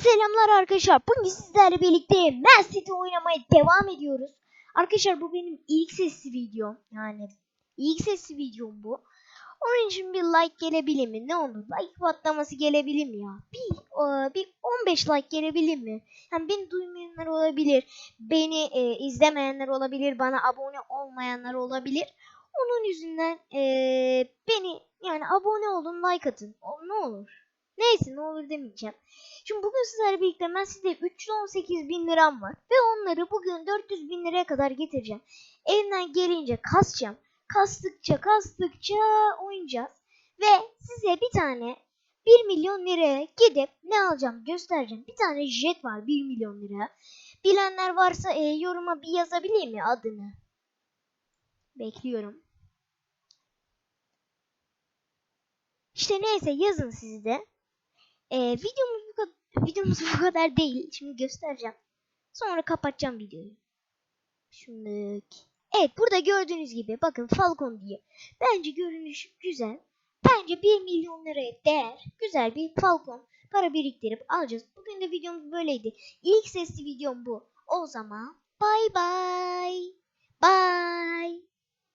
selamlar arkadaşlar. Bugün sizlerle birlikte Man City oynamaya devam ediyoruz. Arkadaşlar bu benim ilk sesli videom. Yani ilk sesli videom bu. Onun için bir like gelebilir mi? Ne olur? Like patlaması gelebilir mi ya? Bir, e, bir 15 like gelebilir mi? Yani beni duymayanlar olabilir. Beni e, izlemeyenler olabilir. Bana abone olmayanlar olabilir. Onun yüzünden e, beni yani abone olun like atın. O, ne olur. Neyse ne olur demeyeceğim. Şimdi bugün sizlerle birlikte ben size 318 bin liram var. Ve onları bugün 400 bin liraya kadar getireceğim. Elimden gelince kasacağım. Kastıkça kastıkça oynayacağız. Ve size bir tane 1 milyon liraya gidip ne alacağım göstereceğim. Bir tane jet var 1 milyon liraya. Bilenler varsa e, yoruma bir yazabilir mi adını? Bekliyorum. İşte neyse yazın siz de. Ee, videomuz bu kadar, videomuz bu kadar değil. Şimdi göstereceğim. Sonra kapatacağım videoyu. Şimdi Evet burada gördüğünüz gibi bakın Falcon diye. Bence görünüş güzel. Bence 1 milyon liraya değer. Güzel bir Falcon para biriktirip alacağız. Bugün de videomuz böyleydi. İlk sesli videom bu. O zaman bye. Bye.